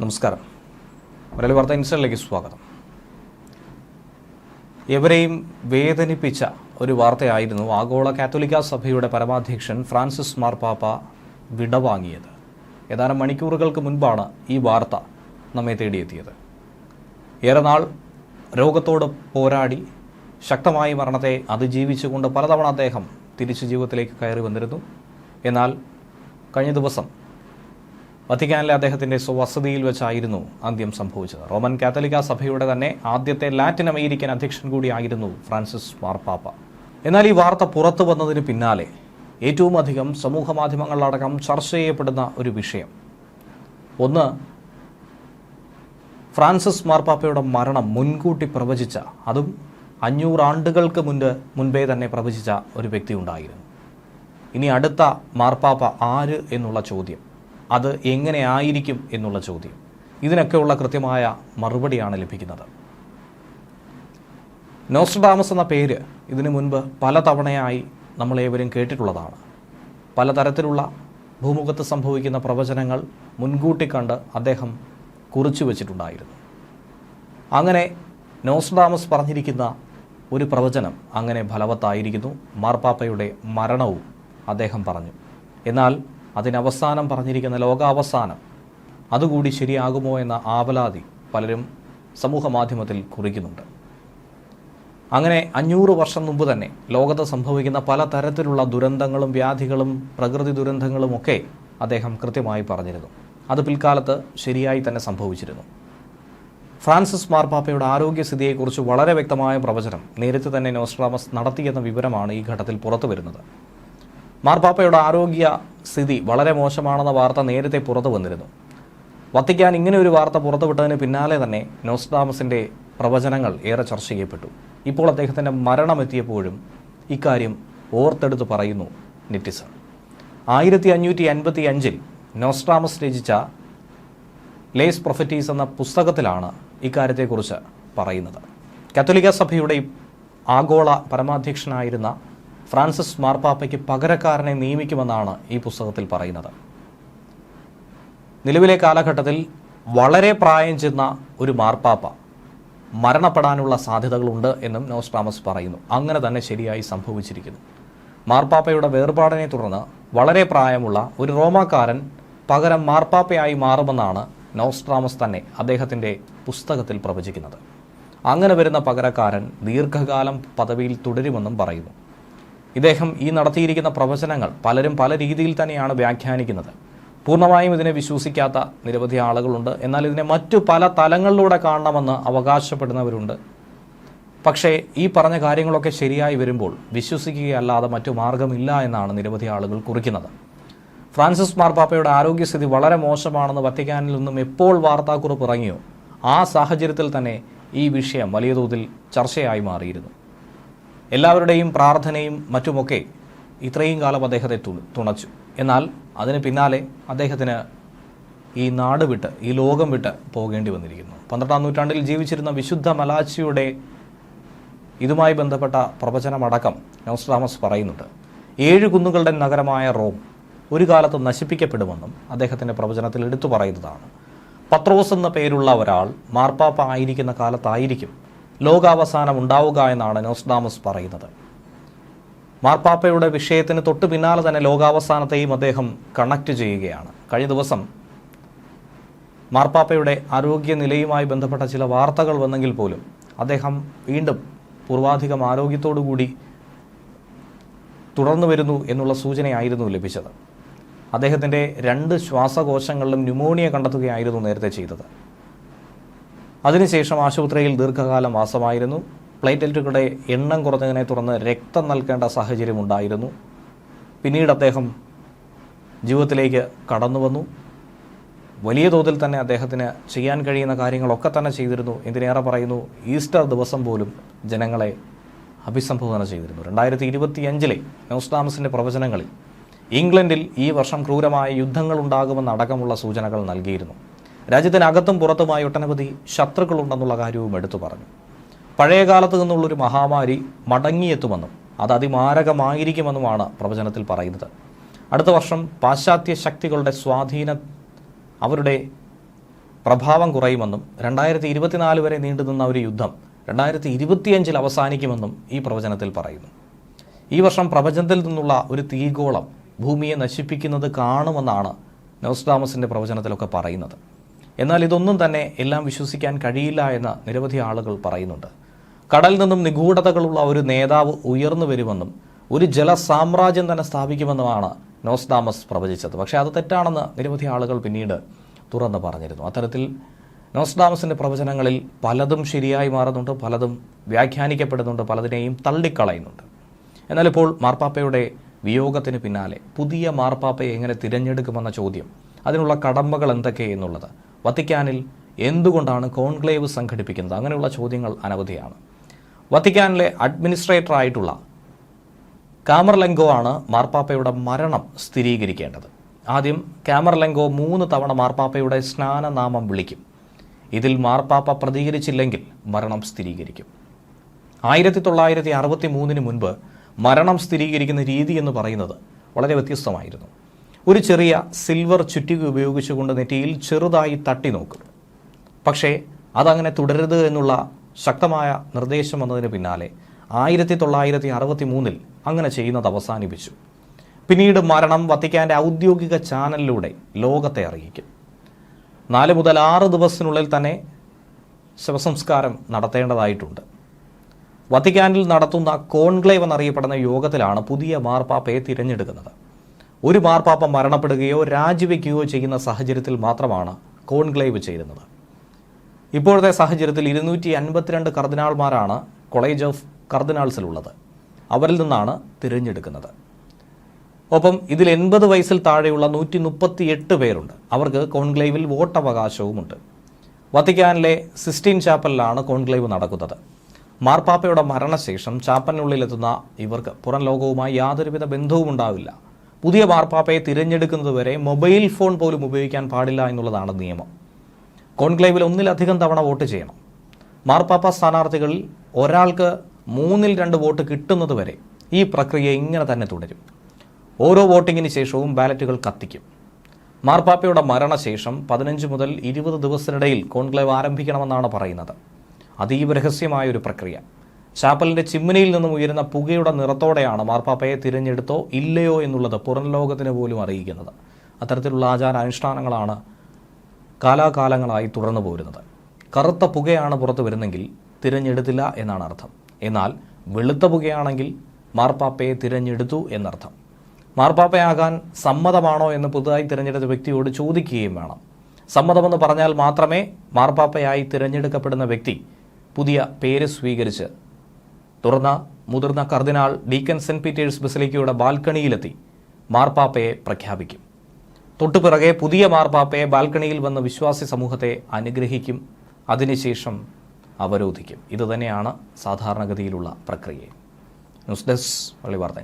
നമസ്കാരം. മലയാളി വാർത്ത ഇൻസ്റ്റലിലേക്ക് സ്വാഗതം. എവരെയും വേദനിപ്പിച്ച ഒരു വാർത്തയായിരുന്നു ആഗോള കാത്തോലിക്ക സഭയുടെ പരമാധ്യക്ഷൻ ഫ്രാൻസിസ് മാർപ്പാപ്പ വിടവാങ്ങിയത്. ഏതാനും മണിക്കൂറുകൾക്ക് മുൻപാണ് ഈ വാർത്ത നമ്മെ തേടിയെത്തിയത്. ഏറെ നാൾ രോഗത്തോട് പോരാടി ശക്തമായി മരണത്തെ അതിജീവിച്ചുകൊണ്ട് പലതവണ അദ്ദേഹം തിരിച്ചു ജീവിതത്തിലേക്ക് കയറി വന്നിരുന്നു. എന്നാൽ കഴിഞ്ഞ ദിവസം വത്തിക്കാനിലെ അദ്ദേഹത്തിന്റെ സ്വവസതിയിൽ വെച്ചായിരുന്നു അന്ത്യം സംഭവിച്ചത്. റോമൻ കാത്തലിക്ക സഭയുടെ തന്നെ ആദ്യത്തെ ലാറ്റിൻ അമേരിക്കൻ അധ്യക്ഷൻ കൂടിയായിരുന്നു ഫ്രാൻസിസ് മാർപ്പാപ്പ എന്നാൽ ഈ വാർത്ത പുറത്തു വന്നതിന് പിന്നാലെ ഏറ്റവും അധികം സമൂഹ മാധ്യമങ്ങളിലടക്കം ചർച്ച ചെയ്യപ്പെടുന്ന ഒരു വിഷയം. ഒന്ന് ഫ്രാൻസിസ് മാർപ്പാപ്പയുടെ മരണം മുൻകൂട്ടി പ്രവചിച്ച അതും അഞ്ഞൂറ് ആണ്ടുകൾക്ക് മുൻപ് മുൻപേ തന്നെ പ്രവചിച്ച ഒരു വ്യക്തി ഉണ്ടായിരുന്നു. ഇനി അടുത്ത മാർപ്പാപ്പ ആര് എന്നുള്ള ചോദ്യം. അത് എങ്ങനെ ആയിരിക്കും എന്നുള്ള ചോദ്യം. ഇതിനൊക്കെയുള്ള കൃത്യമായ മറുപടിയാണ് ലഭിക്കുന്നത്. നോസ്ട്രഡാമസ് എന്ന പേര് ഇതിനു മുൻപ് പലതവണയായി നമ്മളേവരും കേട്ടിട്ടുള്ളതാണ്. പലതരത്തിലുള്ള ഭൂമുഖത്ത് സംഭവിക്കുന്ന പ്രവചനങ്ങൾ മുൻകൂട്ടി കണ്ട് അദ്ദേഹം കുറിച്ചു വച്ചിട്ടുണ്ടായിരുന്നു. അങ്ങനെ നോസ്ട്രഡാമസ് പറഞ്ഞിരിക്കുന്ന ഒരു പ്രവചനം അങ്ങനെ ഫലവത്തായിരിക്കുന്നു. മാർപ്പാപ്പയുടെ മരണവും അദ്ദേഹം പറഞ്ഞു. എന്നാൽ അതിനവസാനം പറഞ്ഞിരിക്കുന്ന ലോകാവസാനം. അതുകൂടി ശരിയാകുമോ എന്ന ആവലാതി പലരും സമൂഹ മാധ്യമത്തിൽ കുറിക്കുന്നുണ്ട്. അങ്ങനെ അഞ്ഞൂറ് വർഷം മുമ്പ് തന്നെ ലോകത്ത് സംഭവിക്കുന്ന പല തരത്തിലുള്ള ദുരന്തങ്ങളും വ്യാധികളും പ്രകൃതി ദുരന്തങ്ങളുമൊക്കെ അദ്ദേഹം കൃത്യമായി പറഞ്ഞിരുന്നു. അത് പിൽക്കാലത്ത് ശരിയായി തന്നെ സംഭവിച്ചിരുന്നു. ഫ്രാൻസിസ് മാർപ്പാപ്പയുടെ ആരോഗ്യസ്ഥിതിയെക്കുറിച്ച് വളരെ വ്യക്തമായ പ്രവചനം നേരത്തെ തന്നെ നോസ്ട്രാമസ് നടത്തിയെന്ന വിവരമാണ് ഈ ഘട്ടത്തിൽ പുറത്തു വരുന്നത് മാർപ്പാപ്പയുടെ ആരോഗ്യ സ്ഥിതി വളരെ മോശമാണെന്ന വാർത്ത നേരത്തെ പുറത്തു വന്നിരുന്നു. വത്തിക്കാൻ ഇങ്ങനെ ഒരു വാർത്ത പുറത്തുവിട്ടതിന് പിന്നാലെ തന്നെ നോസ്താമസിന്റെ പ്രവചനങ്ങൾ ഏറെ ചർച്ച ചെയ്യപ്പെട്ടു. ഇപ്പോൾ അദ്ദേഹത്തിന്റെ മരണമെത്തിയപ്പോഴും ഇക്കാര്യം ഓർത്തെടുത്ത് പറയുന്നു നെറ്റിസൺ. ആയിരത്തി അഞ്ഞൂറ്റി അൻപത്തി അഞ്ചിൽ നോസ്ട്രാമസ് രചിച്ച ലേസ് പ്രൊഫറ്റീസ് എന്ന പുസ്തകത്തിലാണ് ഇക്കാര്യത്തെക്കുറിച്ച് പറയുന്നത്. കത്തോലിക്ക സഭയുടെ ആഗോള പരമാധ്യക്ഷനായിരുന്ന ഫ്രാൻസിസ് മാർപ്പാപ്പയ്ക്ക് പകരക്കാരനെ നിയമിക്കുമെന്നാണ് ഈ പുസ്തകത്തിൽ പറയുന്നത്. നിലവിലെ കാലഘട്ടത്തിൽ വളരെ പ്രായം ചെന്ന ഒരു മാർപ്പാപ്പ മരണപ്പെടാനുള്ള സാധ്യതകളുണ്ട് എന്നും നോസ്ട്രാമസ് പറയുന്നു. അങ്ങനെ തന്നെ ശരിയായി സംഭവിച്ചിരിക്കുന്നു. മാർപ്പാപ്പയുടെ വേർപാടിനെ തുടർന്ന് വളരെ പ്രായമുള്ള ഒരു റോമാക്കാരൻ പകരം മാർപ്പാപ്പയായി മാറുമെന്നാണ് നോസ്ട്രാമസ് തന്നെ അദ്ദേഹത്തിന്റെ പുസ്തകത്തിൽ പ്രവചിക്കുന്നത്. അങ്ങനെ വരുന്ന പകരക്കാരൻ ദീർഘകാലം പദവിയിൽ തുടരുമെന്നും പറയുന്നു. ഇദ്ദേഹം ഈ നടത്തിയിരിക്കുന്ന പ്രവചനങ്ങൾ പലരും പല രീതിയിൽ തന്നെയാണ് വ്യാഖ്യാനിക്കുന്നത്. പൂർണമായും ഇതിനെ വിശ്വസിക്കാത്ത നിരവധി ആളുകളുണ്ട്. എന്നാൽ ഇതിനെ മറ്റു പല തലങ്ങളിലൂടെ കാണണമെന്ന് അവകാശപ്പെടുന്നവരുണ്ട്. പക്ഷേ ഈ പറഞ്ഞ കാര്യങ്ങളൊക്കെ ശരിയായി വരുമ്പോൾ വിശ്വസിക്കുകയല്ലാതെ മറ്റു മാർഗമില്ല എന്നാണ് നിരവധി ആളുകൾ കുറിക്കുന്നത്. ഫ്രാൻസിസ് മാർപ്പാപ്പയുടെ ആരോഗ്യസ്ഥിതി വളരെ മോശമാണെന്ന് വത്തിക്കാനിൽ നിന്നും എപ്പോൾ വാർത്താക്കുറിപ്പ് ഇറങ്ങിയോ ആ സാഹചര്യത്തിൽ തന്നെ ഈ വിഷയം വലിയ തോതിൽ ചർച്ചയായി മാറിയിരുന്നു. എല്ലാവരുടെയും പ്രാർത്ഥനയും മറ്റുമൊക്കെ ഇത്രയും കാലം അദ്ദേഹത്തെ തുണച്ചു. എന്നാൽ അതിന് പിന്നാലെ അദ്ദേഹത്തിന് ഈ നാട് വിട്ട് ഈ ലോകം വിട്ട് പോകേണ്ടി വന്നിരിക്കുന്നു. പന്ത്രണ്ടാം നൂറ്റാണ്ടിൽ ജീവിച്ചിരുന്ന വിശുദ്ധ മലാച്ചിയുടെ ഇതുമായി ബന്ധപ്പെട്ട പ്രവചനമടക്കം നോസ്ട്രാമസ് പറയുന്നുണ്ട്. ഏഴ് കുന്നുകളുടെ നഗരമായ റോം ഒരു കാലത്ത് നശിപ്പിക്കപ്പെടുമെന്നും അദ്ദേഹത്തിന്റെ പ്രവചനത്തിൽ എടുത്തു പറയുന്നതാണ്. പത്രോസ് എന്ന പേരുള്ള ഒരാൾ മാർപ്പാപ്പ ആയിരിക്കുന്ന കാലത്തായിരിക്കും ലോകാവസാനം ഉണ്ടാവുക എന്നാണ് നോസ്ഡാമസ് പറയുന്നത്. മാർപ്പാപ്പയുടെ വിഷയത്തിന് തൊട്ടു പിന്നാലെ തന്നെ ലോകാവസാനത്തെയും അദ്ദേഹം കണക്ട് ചെയ്യുകയാണ്. കഴിഞ്ഞ ദിവസം മാർപ്പാപ്പയുടെ ആരോഗ്യനിലയുമായി ബന്ധപ്പെട്ട ചില വാർത്തകൾ വന്നെങ്കിൽ പോലും അദ്ദേഹം വീണ്ടും പൂർവാധികം ആരോഗ്യത്തോടുകൂടി തുടർന്നു വരുന്നു എന്നുള്ള സൂചനയായിരുന്നു ലഭിച്ചത്. അദ്ദേഹത്തിന്റെ രണ്ട് ശ്വാസകോശങ്ങളിലും ന്യൂമോണിയ കണ്ടെത്തുകയായിരുന്നു നേരത്തെ ചെയ്തത്. അതിനുശേഷം ആശുപത്രിയിൽ ദീർഘകാലം വാസമായിരുന്നു പ്ലേറ്റലറ്റുകളുടെ എണ്ണം കുറഞ്ഞതിനെ തുടർന്ന് രക്തം നൽകേണ്ട സാഹചര്യം ഉണ്ടായിരുന്നു. പിന്നീട് അദ്ദേഹം ജീവിതത്തിലേക്ക് കടന്നു വന്നു. വലിയ തോതിൽ തന്നെ അദ്ദേഹത്തിന് ചെയ്യാൻ കഴിയുന്ന കാര്യങ്ങളൊക്കെ തന്നെ ചെയ്തിരുന്നു. എന്തിനേറെ പറയുന്നു? ഈസ്റ്റർ ദിവസം പോലും ജനങ്ങളെ അഭിസംബോധന ചെയ്തിരുന്നു. രണ്ടായിരത്തി ഇരുപത്തിയഞ്ചിലെ നോസ്റ്റാമസിന്റെ പ്രവചനങ്ങളിൽ ഇംഗ്ലണ്ടിൽ ഈ വർഷം ക്രൂരമായ യുദ്ധങ്ങൾ ഉണ്ടാകുമെന്നടക്കമുള്ള സൂചനകൾ നൽകിയിരുന്നു. രാജ്യത്തിനകത്തും പുറത്തുമായി ഒട്ടനവധി ശത്രുക്കളുണ്ടെന്നുള്ള കാര്യവും എടുത്തു പറഞ്ഞു. പഴയ കാലത്ത് നിന്നുള്ളൊരു മഹാമാരി മടങ്ങിയെത്തുമെന്നും അത് അതിമാരകമായിരിക്കുമെന്നുമാണ് പ്രവചനത്തിൽ പറയുന്നത്. അടുത്ത വർഷം പാശ്ചാത്യ ശക്തികളുടെ സ്വാധീന അവരുടെ പ്രഭാവം കുറയുമെന്നും രണ്ടായിരത്തി ഇരുപത്തിനാല് വരെ നീണ്ടുനിന്ന ഒരു യുദ്ധം രണ്ടായിരത്തി ഇരുപത്തിയഞ്ചിൽ അവസാനിക്കുമെന്നും ഈ പ്രവചനത്തിൽ പറയുന്നു. ഈ വർഷം പ്രപഞ്ചത്തിൽ നിന്നുള്ള ഒരു തീഗോളം ഭൂമിയെ നശിപ്പിക്കുന്നത് കാണുമെന്നാണ് നോസ്ഡാമസിന്റെ പ്രവചനത്തിലൊക്കെ പറയുന്നത്. എന്നാൽ ഇതൊന്നും തന്നെ എല്ലാം വിശ്വസിക്കാൻ കഴിയില്ല എന്ന് നിരവധി ആളുകൾ പറയുന്നുണ്ട്. കടൽ നിന്നും നിഗൂഢതകളുള്ള ഒരു നേതാവ് ഉയർന്നു വരുമെന്നും ഒരു ജലസാമ്രാജ്യം തന്നെ സ്ഥാപിക്കുമെന്നുമാണ് നോസ്ഡാമസ് പ്രവചിച്ചത്. പക്ഷേ അത് തെറ്റാണെന്ന് നിരവധി ആളുകൾ പിന്നീട് തുറന്നു പറഞ്ഞിരുന്നു. അത്തരത്തിൽ നോസ്ഡാമസിന്റെ പ്രവചനങ്ങളിൽ പലതും ശരിയായി മാറുന്നുണ്ട് പലതും വ്യാഖ്യാനിക്കപ്പെടുന്നുണ്ട് പലതിനെയും തള്ളിക്കളയുന്നുണ്ട്. എന്നാലിപ്പോൾ മാർപ്പാപ്പയുടെ വിയോഗത്തിന് പിന്നാലെ പുതിയ മാർപ്പാപ്പയെ എങ്ങനെ തിരഞ്ഞെടുക്കുമെന്ന ചോദ്യം അതിനുള്ള കടമ്പകൾ എന്തൊക്കെ എന്നുള്ളത് വത്തിക്കാനിൽ എന്തുകൊണ്ടാണ് കോൺക്ലേവ് സംഘടിപ്പിക്കുന്നത്? അങ്ങനെയുള്ള ചോദ്യങ്ങൾ അനവധിയാണ്. വത്തിക്കാനിലെ അഡ്മിനിസ്ട്രേറ്റർ ആയിട്ടുള്ള കാമർലെങ്കോ ആണ് മാർപ്പാപ്പയുടെ മരണം സ്ഥിരീകരിക്കേണ്ടത്. ആദ്യം കാമർലെങ്കോ മൂന്ന് തവണ മാർപ്പാപ്പയുടെ സ്നാനനാമം വിളിക്കും. ഇതിൽ മാർപ്പാപ്പ പ്രതികരിച്ചില്ലെങ്കിൽ മരണം സ്ഥിരീകരിക്കും. ആയിരത്തി തൊള്ളായിരത്തി അറുപത്തി മൂന്നിന് മുൻപ് മരണം സ്ഥിരീകരിക്കുന്ന രീതി എന്ന് പറയുന്നത് വളരെ വ്യത്യസ്തമായിരുന്നു. ഒരു ചെറിയ സിൽവർ ചുറ്റിക ഉപയോഗിച്ചുകൊണ്ട് നെറ്റിയിൽ ചെറുതായി തട്ടി നോക്കും. പക്ഷേ അതങ്ങനെ തുടരരുത് എന്നുള്ള ശക്തമായ നിർദ്ദേശം വന്നതിന് പിന്നാലെ ആയിരത്തി തൊള്ളായിരത്തി അറുപത്തി മൂന്നിൽ അങ്ങനെ ചെയ്യുന്നത് അവസാനിപ്പിച്ചു. പിന്നീട് മരണം വത്തിക്കാന്റെ ഔദ്യോഗിക ചാനലിലൂടെ ലോകത്തെ അറിയിക്കും. നാല് മുതൽ ആറ് ദിവസത്തിനുള്ളിൽ തന്നെ ശവസംസ്കാരം നടത്തേണ്ടതായിട്ടുണ്ട്. വത്തിക്കാനിൽ നടത്തുന്ന കോൺക്ലേവ് എന്നറിയപ്പെടുന്ന യോഗത്തിലാണ് പുതിയ മാർപ്പാപ്പയെ തിരഞ്ഞെടുക്കുന്നത്. ഒരു മാർപ്പാപ്പ മരണപ്പെടുകയോ രാജിവെക്കുകയോ ചെയ്യുന്ന സാഹചര്യത്തിൽ മാത്രമാണ് കോൺക്ലേവ് ചേരുന്നത് ഇപ്പോഴത്തെ സാഹചര്യത്തിൽ ഇരുന്നൂറ്റി അൻപത്തിരണ്ട് കർദിനാൾമാരാണ് കോളേജ് ഓഫ് കർദിനാൾസിലുള്ളത്. അവരിൽ നിന്നാണ് തിരഞ്ഞെടുക്കുന്നത്. ഒപ്പം ഇതിൽ എൺപത് വയസ്സിൽ താഴെയുള്ള നൂറ്റി മുപ്പത്തി എട്ട് പേരുണ്ട്. അവർക്ക് കോൺക്ലേവിൽ വോട്ടവകാശവുമുണ്ട്. വത്തിക്കാനിലെ സിസ്റ്റീൻ ചാപ്പലിലാണ് കോൺക്ലേവ് നടക്കുന്നത്. മാർപ്പാപ്പയുടെ മരണശേഷം ചാപ്പലിനുള്ളിലെത്തുന്ന ഇവർക്ക് പുറം ലോകവുമായി യാതൊരുവിധ ബന്ധവും ഉണ്ടാവില്ല പുതിയ മാർപ്പാപ്പയെ തിരഞ്ഞെടുക്കുന്നതുവരെ മൊബൈൽ ഫോൺ പോലും ഉപയോഗിക്കാൻ പാടില്ല എന്നുള്ളതാണ് നിയമം. കോൺക്ലേവിൽ ഒന്നിലധികം തവണ വോട്ട് ചെയ്യണം. മാർപ്പാപ്പ സ്ഥാനാർത്ഥികളിൽ ഒരാൾക്ക് മൂന്നിൽ രണ്ട് വോട്ട് കിട്ടുന്നത് വരെ ഈ പ്രക്രിയ ഇങ്ങനെ തന്നെ തുടരും. ഓരോ വോട്ടിങ്ങിന് ശേഷവും ബാലറ്റുകൾ കത്തിക്കും. മാർപ്പാപ്പയുടെ മരണശേഷം പതിനഞ്ച് മുതൽ ഇരുപത് ദിവസത്തിനിടയിൽ കോൺക്ലേവ് ആരംഭിക്കണമെന്നാണ് പറയുന്നത്. അതീവ രഹസ്യമായ ഒരു പ്രക്രിയ. ചാപ്പലിന്റെ ചിമ്മിനിയിൽ നിന്നും ഉയരുന്ന പുകയുടെ നിറത്തോടെയാണ് മാർപ്പാപ്പയെ തിരഞ്ഞെടുത്തോ ഇല്ലയോ എന്നുള്ളത് പുറം ലോകത്തിന് പോലും അറിയിക്കുന്നത്. അത്തരത്തിലുള്ള ആചാര അനുഷ്ഠാനങ്ങളാണ് കാലാകാലങ്ങളായി തുടർന്നു പോരുന്നത്. കറുത്ത പുകയാണ് പുറത്തു വരുന്നെങ്കിൽ തിരഞ്ഞെടുത്തില്ല എന്നാണ് അർത്ഥം. എന്നാൽ വെളുത്ത പുകയാണെങ്കിൽ മാർപ്പാപ്പയെ തിരഞ്ഞെടുത്തു എന്നർത്ഥം. മാർപ്പാപ്പയാകാൻ സമ്മതമാണോ എന്ന് പുതുതായി തിരഞ്ഞെടുത്ത വ്യക്തിയോട് ചോദിക്കുകയും വേണം. സമ്മതമെന്ന് പറഞ്ഞാൽ മാത്രമേ മാർപ്പാപ്പയായി തിരഞ്ഞെടുക്കപ്പെടുന്ന വ്യക്തി പുതിയ പേര് സ്വീകരിച്ച് തുറന്ന മുതിർന്ന കർദിനാൾ ഡീക്കൻ സെന്റ് പീറ്റേഴ്സ് ബസിലിക്കയുടെ ബാൽക്കണിയിലെത്തി മാർപ്പാപ്പയെ പ്രഖ്യാപിക്കും. തൊട്ടുപിറകെ പുതിയ മാർപ്പാപ്പയെ ബാൽക്കണിയിൽ വന്ന് വിശ്വാസി സമൂഹത്തെ അനുഗ്രഹിക്കും. അതിനുശേഷം അവരോധിക്കും. ഇതുതന്നെയാണ് സാധാരണഗതിയിലുള്ള പ്രക്രിയ. ന്യൂസ് ഡെസ്ക് പള്ളി വാർത്ത